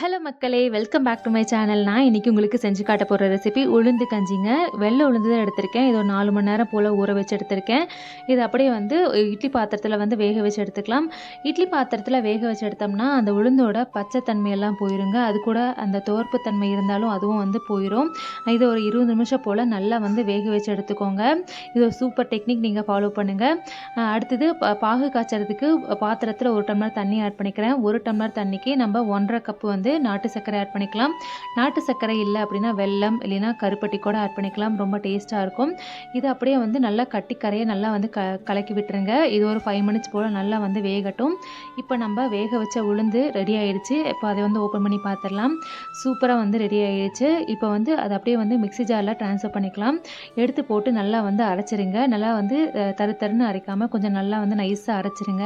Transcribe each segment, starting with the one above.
Hello மக்களே welcome back to my channel. நான் இன்றைக்கி உங்களுக்கு செஞ்சு காட்ட போகிற ரெசிபி உளுந்து கஞ்சிங்க. வெள்ளை உளுந்து தான் எடுத்திருக்கேன். இது ஒரு நாலு மணி நேரம் போல் ஊற வச்சு எடுத்திருக்கேன். இது அப்படியே வந்து இட்லி பாத்திரத்தில் வந்து வேக வச்சு எடுத்துக்கலாம். இட்லி பாத்திரத்தில் வேக வச்சு எடுத்தோம்னா அந்த உளுந்தோட பச்சை தன்மையெல்லாம் போயிருங்க. அது கூட அந்த தோற்பு தன்மை இருந்தாலும் அதுவும் வந்து போயிடும் இது ஒரு இருபது நிமிஷம் போல் நல்லா வந்து வேக வச்சு எடுத்துக்கோங்க. இது ஒரு சூப்பர் டெக்னிக் நீங்கள் ஃபாலோ பண்ணுங்கள் அடுத்தது ப- பாகு காய்ச்சறதுக்கு பாத்திரத்தில் ஒரு டம்ளர் தண்ணி ஆட் பண்ணிக்கிறேன். ஒரு டம்ளர் தண்ணிக்கு நம்ம ஒன்றரை கப்பு வந்து நாட்டு சர்க்கரை ஆட் பண்ணிக்கலாம். நாட்டு சர்க்கரை இல்லை அப்படின்னா வெல்லம் இல்லைன்னா கருப்பட்டி கூட ஆட் பண்ணிக்கலாம். ரொம்ப டேஸ்ட்டாக இருக்கும். இது அப்படியே வந்து நல்லா கட்டி கரையை நல்லா வந்து க கலக்கி விட்டுருங்க. இது ஒரு ஃபைவ் மினிட்ஸ் போல் நல்லா வந்து வேகட்டும். இப்போ நம்ம வேக வச்ச உளுந்து ரெடி ஆகிடுச்சு இப்போ அதை வந்து ஓப்பன் பண்ணி பார்த்துடலாம் சூப்பராக வந்து ரெடி ஆகிடுச்சு இப்போ வந்து அதை அப்படியே வந்து மிக்ஸி ஜாரில் ட்ரான்ஸ்ஃபர் பண்ணிக்கலாம். எடுத்து போட்டு நல்லா வந்து அரைச்சிருங்க. நல்லா வந்து தரு தருன்னு அரைக்காமல் கொஞ்சம் நல்லா வந்து நைஸாக அரைச்சிருங்க.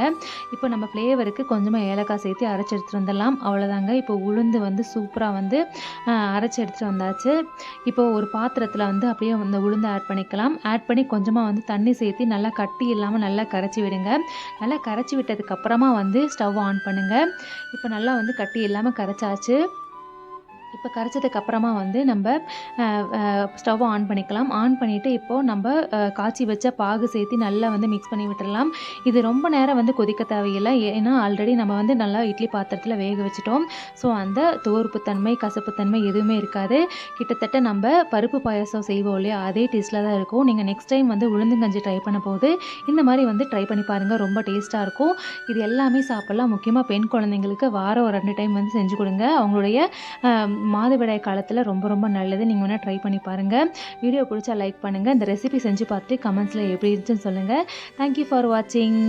இப்போ நம்ம ஃப்ளேவருக்கு கொஞ்சமாக ஏலக்காய் சேர்த்து அரைச்சி எடுத்துகிட்டு வந்துடலாம். அவ்வளோதாங்க இப்போ உளுந்து வந்து சூப்பராக வந்து அரைச்சி எடுத்துகிட்டு வந்தாச்சு. இப்போ ஒரு பாத்திரத்தில் வந்து அப்படியே அந்த உளுந்து ஆட் பண்ணிக்கலாம். ஆட் பண்ணி கொஞ்சமாக வந்து தண்ணி சேர்த்து நல்லா கட்டி இல்லாமல் நல்லா கரைச்சி விடுங்க. நல்லா கரைச்சி விட்டதுக்கப்புறமா வந்து ஸ்டவ் ஆன் பண்ணுங்கள் இப்போ நல்லா வந்து கட்டி இல்லாமல் கரைச்சாச்சு. இப்போ கரைச்சதுக்கு அப்புறமா வந்து நம்ம ஸ்டவ் ஆன் பண்ணிக்கலாம். ஆன் பண்ணிவிட்டு இப்போது நம்ம காய்ச்சி வச்ச பாகு சேர்த்து நல்லா வந்து மிக்ஸ் பண்ணி விட்டுடலாம் இது ரொம்ப நேரம் வந்து கொதிக்க தேவையில்லை. ஏன்னா ஆல்ரெடி நம்ம வந்து நல்லா இட்லி பாத்திரத்தில் வேக வச்சிட்டோம். ஸோ அந்த துவர்ப்புத்தன்மை கசப்புத்தன்மை எதுவுமே இருக்காது. கிட்டத்தட்ட நம்ம பருப்பு பாயசம் செய்வோம் இல்லையா? அதே டேஸ்ட்டில் தான் இருக்கும். நீங்கள் நெக்ஸ்ட் டைம் வந்து உளுந்துங்கஞ்சி ட்ரை பண்ண போது இந்த மாதிரி வந்து ட்ரை பண்ணி பாருங்கள் ரொம்ப டேஸ்ட்டாக இருக்கும். இது எல்லாமே சாப்பிட்லாம். முக்கியமாக பெண் குழந்தைங்களுக்கு வாரம் ஒரு ரெண்டு டைம் வந்து செஞ்சு கொடுங்க. அவங்களுடைய மாதவிடாய் காலத்தில் ரொம்ப ரொம்ப நல்லது. நீங்கள் வேணால் ட்ரை பண்ணி பாருங்கள் வீடியோ பிடிச்சா லைக் பண்ணுங்கள் இந்த ரெசிபி செஞ்சு பார்த்துட்டு கமெண்ட்ஸில் எப்படி இருந்துச்சுன்னு சொல்லுங்கள் தேங்க்யூ ஃபார் வாட்சிங்